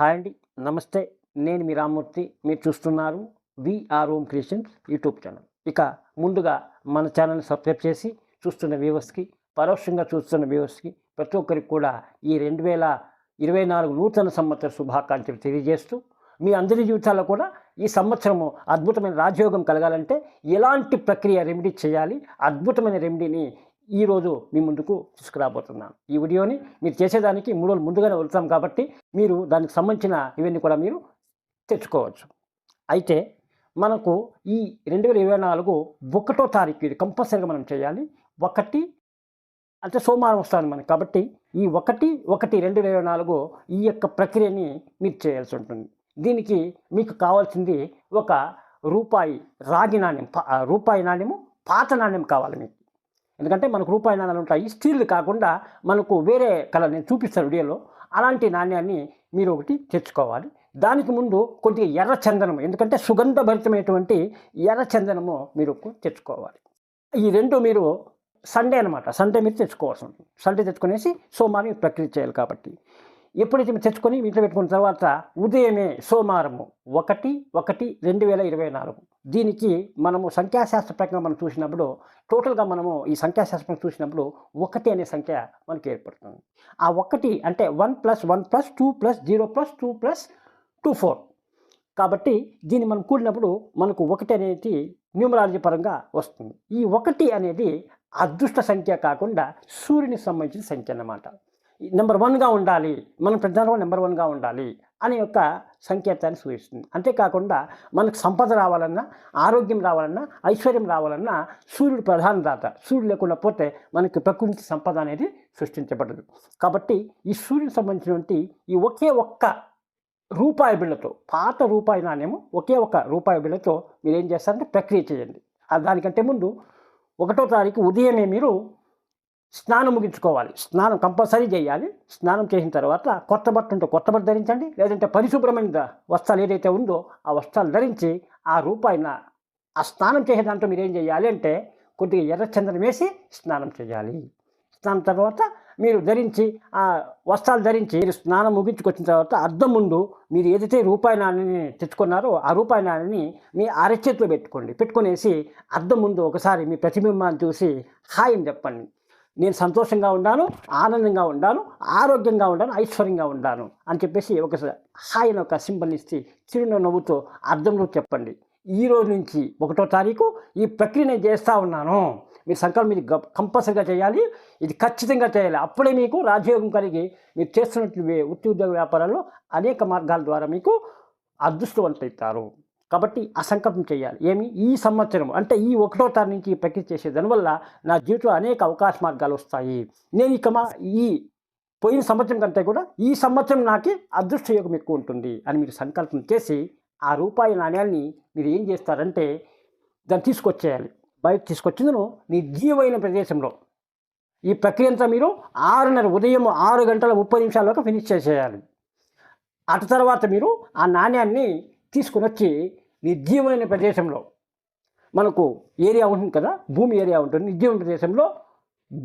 Hi అండి. నమస్తే. నేను మీ రామ్మూర్తి. మీరు చూస్తున్నారు VR Om creations YouTube channel. ఇక ముందుగా మన ఛానల్ని సబ్స్క్రైబ్ చేసి చూస్తున్న వ్యూవర్స్కి పరోక్షంగా చూస్తున్న వ్యూవర్స్కి ప్రతి ఒక్కరికి కూడా ఈ రెండు వేల ఇరవై నాలుగు నూతన సంవత్సర శుభాకాంక్షలు తెలియజేస్తూ మీ అందరి జీవితాల్లో కూడా ఈ సంవత్సరము అద్భుతమైన రాజయోగం కలగాలంటే ఎలాంటి ప్రక్రియ రెమెడీ చేయాలి? అద్భుతమైన రెమెడీని ఈరోజు మీ ముందుకు తీసుకురాబోతున్నాను. ఈ వీడియోని మీరు చేసేదానికి మూడు రోజులు ముందుగానే వెళ్తాం కాబట్టి మీరు దానికి సంబంధించిన ఇవన్నీ కూడా మీరు తెచ్చుకోవచ్చు. అయితే మనకు ఈ రెండు వేల ఇరవై నాలుగు ఒకటో తారీఖు ఇది కంపల్సరీగా మనం చేయాలి. ఒకటి అంటే సోమవారం వస్తుంది మనకి కాబట్టి ఈ ఒకటి ఒకటి రెండు వేల ఇరవై నాలుగు ఈ యొక్క ప్రక్రియని మీరు చేయాల్సి ఉంటుంది. దీనికి మీకు కావాల్సింది ఒక రూపాయి రాగి నాణ్యం రూపాయి నాణ్యము పాత నాణ్యం కావాలి మీకు. ఎందుకంటే మనకు రూపాయి నాణ్యాలు ఉంటాయి. స్టీల్ కాకుండా మనకు వేరే కలర్ నేను చూపిస్తాను వీడియోలో. అలాంటి నాణ్యాన్ని మీరు ఒకటి తెచ్చుకోవాలి. దానికి ముందు కొద్దిగా ఎర్ర చందనం ఎందుకంటే సుగంధభరితమైనటువంటి ఎర్ర చందనము మీరు తెచ్చుకోవాలి. ఈ రెండు మీరు సండే అనమాట సండే మీరు తెచ్చుకోవాల్సి ఉంటుంది. సండే తెచ్చుకునేసి సోమవారం ప్రక్రియ చేయాలి కాబట్టి. ఎప్పుడైతే తెచ్చుకొని ఇంట్లో పెట్టుకున్న తర్వాత ఉదయమే సోమవారము ఒకటి ఒకటి రెండు వేల ఇరవై నాలుగు. దీనికి మనము సంఖ్యాశాస్త్ర ప్రకారం మనం చూసినప్పుడు టోటల్గా మనము ఈ సంఖ్యాశాస్త్రం చూసినప్పుడు ఒకటి అనే సంఖ్య మనకి ఏర్పడుతుంది. ఆ ఒకటి అంటే one plus one plus two plus zero plus two plus two four. కాబట్టి దీన్ని మనం కూడినప్పుడు మనకు ఒకటి అనేది న్యూమరాలజీ పరంగా వస్తుంది. ఈ ఒకటి అనేది అదృష్ట సంఖ్య కాకుండా సూర్యునికి సంబంధించిన సంఖ్య అన్నమాట. నెంబర్ వన్గా ఉండాలి. మనం ప్రధానంగా నెంబర్ వన్గా ఉండాలి అనే యొక్క సంకేతాన్ని సూచిస్తుంది. అంతేకాకుండా మనకు సంపద రావాలన్నా ఆరోగ్యం రావాలన్నా ఐశ్వర్యం రావాలన్నా సూర్యుడు ప్రధాన దాత. సూర్యుడు లేకుండా పోతే మనకి ప్రకృతి సంపద అనేది సృష్టించబడదు. కాబట్టి ఈ సూర్యుడికి సంబంధించినటువంటి ఈ ఒకే ఒక్క రూపాయి బిళ్ళతో పాత రూపాయి నాణ్యము ఒకే ఒక రూపాయి బిళ్ళతో మీరు ఏం చేస్తారంటే ప్రక్రియ చేయండి. దానికంటే ముందు ఒకటో తారీఖు ఉదయమే మీరు స్నానం ముగించుకోవాలి. స్నానం కంపల్సరీ చేయాలి. స్నానం చేసిన తర్వాత కొత్త బట్ట ఉంటే కొత్త బట్ట ధరించండి. లేదంటే పరిశుభ్రమైన వస్త్రాలు ఏదైతే ఉందో ఆ వస్త్రాలు ధరించి ఆ రూపాయిన ఆ స్నానం చేసే దాంట్లో మీరు ఏం చేయాలి అంటే కొద్దిగా ఎర్రచందనం వేసి స్నానం చేయాలి. స్నానం తర్వాత మీరు ధరించి ఆ వస్త్రాలు ధరించి మీరు స్నానం ముగించుకొచ్చిన తర్వాత అద్దం ముందు మీరు ఏదైతే రూపాయి నాణ్యని తెచ్చుకున్నారో ఆ రూపాయి నాణ్యని మీ అరచేతిలో పెట్టుకోండి. పెట్టుకునేసి అద్దం ముందు ఒకసారి మీ ప్రతిబింబాన్ని చూసి హాయ్ అని చెప్పండి. నేను సంతోషంగా ఉన్నాను ఆనందంగా ఉన్నాను ఆరోగ్యంగా ఉన్నాను ఐశ్వర్యంగా ఉన్నాను అని చెప్పేసి ఒకసారి హాయ్ అని ఒక సింబల్ ఇచ్చి చిరునవ్వుతో నవ్వుతో అర్థంలో చెప్పండి. ఈ రోజు నుంచి ఒకటో తారీఖు ఈ ప్రక్రియ నేను చేస్తూ ఉన్నాను. మీరు సంకల్పం ఇది కంపల్సరిగా చేయాలి. ఇది ఖచ్చితంగా చేయాలి. అప్పుడే మీకు రాజయోగం కలిగి మీరు చేస్తున్నట్టు వే- వృత్తి ఉద్యోగ వ్యాపారాల్లో అనేక మార్గాల ద్వారా మీకు అదృష్టవంతవుతారు కాబట్టి అసంకల్పం చేయాలి. ఏమి? ఈ సంవత్సరం అంటే ఈ ఒకటో తారీఖు నుంచి ప్రక్రియ చేసే దానివల్ల నా జీవితంలో అనేక అవకాశ మార్గాలు వస్తాయి. నేను ఇక మా ఈ పోయిన సంవత్సరం కంటే కూడా ఈ సంవత్సరం నాకే అదృష్ట యోగం ఎక్కువ ఉంటుంది అని మీరు సంకల్పం చేసి ఆ రూపాయి నాణ్యాన్ని మీరు ఏం చేస్తారంటే దాన్ని తీసుకొచ్చేయాలి. బయట తీసుకొచ్చిందను నిర్జీవమైన ప్రదేశంలో. ఈ ప్రక్రియ అంతా మీరు ఆరున్నర ఉదయం ఆరు గంటల ముప్పై నిమిషాల్లోకి ఫినిష్ చేసేయాలి. అటు తర్వాత మీరు ఆ నాణ్యాన్ని తీసుకుని వచ్చి నిర్జీవమైన ప్రదేశంలో మనకు ఏరియా ఉంటుంది కదా భూమి ఏరియా ఉంటుంది. నిర్జీవమైన ప్రదేశంలో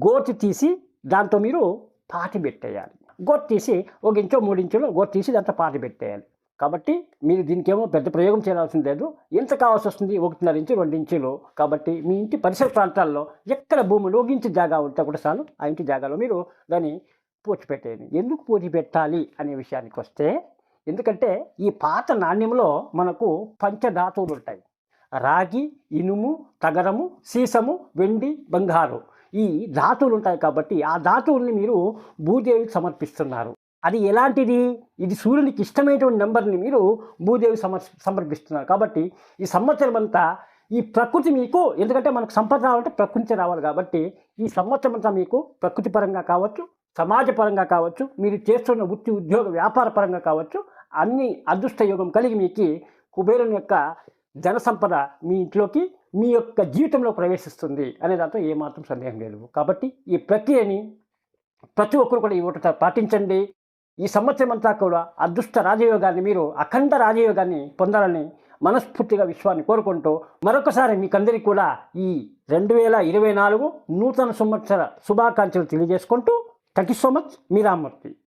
గోతి తీసి దాంతో మీరు పాతి పెట్టేయాలి. గోతి తీసి ఒక ఇంచో మూడు ఇంచులు గోతి తీసి దాంతో పాతి పెట్టేయాలి. కాబట్టి మీరు దీనికి ఏమో పెద్ద ప్రయోగం చేయాల్సిన లేదు. ఎంత కావాల్సి వస్తుంది? ఒకటిన్నర ఇంచు రెండు ఇంచులు. కాబట్టి మీ ఇంటి పరిసర ప్రాంతాల్లో ఎక్కడ భూమిలో ఒక ఇంచు జాగా ఉంటే కూడా చాలు. ఆ ఇంటి జాగాలో మీరు దాన్ని పూడ్చి పెట్టేయండి ఎందుకు పూడ్చి పెట్టాలి అనే విషయానికి వస్తే ఎందుకంటే ఈ పాత నాణ్యంలో మనకు పంచధాతువులు ఉంటాయి. రాగి ఇనుము తగరము సీసము వెండి బంగారు ఈ ధాతువులు ఉంటాయి కాబట్టి ఆ ధాతువుల్ని మీరు భూదేవికి సమర్పిస్తున్నారు. అది ఎలాంటిది? ఇది సూర్యునికి ఇష్టమైనటువంటి నెంబర్ని మీరు భూదేవి సమర్ సమర్పిస్తున్నారు. కాబట్టి ఈ సంవత్సరం అంతా ఈ ప్రకృతి మీకు ఎందుకంటే మనకు సంపద రావాలంటే ప్రకృతి రావాలి కాబట్టి ఈ సంవత్సరం అంతా మీకు ప్రకృతి పరంగా కావచ్చు సమాజపరంగా కావచ్చు మీరు చేస్తున్న వృత్తి ఉద్యోగ వ్యాపార పరంగా కావచ్చు అన్ని అదృష్ట యోగం కలిగి మీకు కుబేరుని యొక్క ధన సంపద మీ ఇంట్లోకి మీ యొక్క జీవితంలో ప్రవేశిస్తుంది అనే దాంతో ఏమాత్రం సందేహం లేదు. కాబట్టి ఈ ప్రక్రియని ప్రతి ఒక్కరు కూడా ఈ ఒకటి పాటించండి. ఈ సంవత్సరం అంతా కూడా అదృష్ట రాజయోగాన్ని మీరు అఖండ రాజయోగాన్ని పొందాలని మనస్ఫూర్తిగా విశ్వాన్ని కోరుకుంటూ మరొకసారి మీకందరికీ కూడా ఈ రెండు వేల ఇరవై నాలుగు నూతన సంవత్సర శుభాకాంక్షలు తెలియజేసుకుంటూ థ్యాంక్ యూ సో మచ్. మీ రామ్మూర్తి.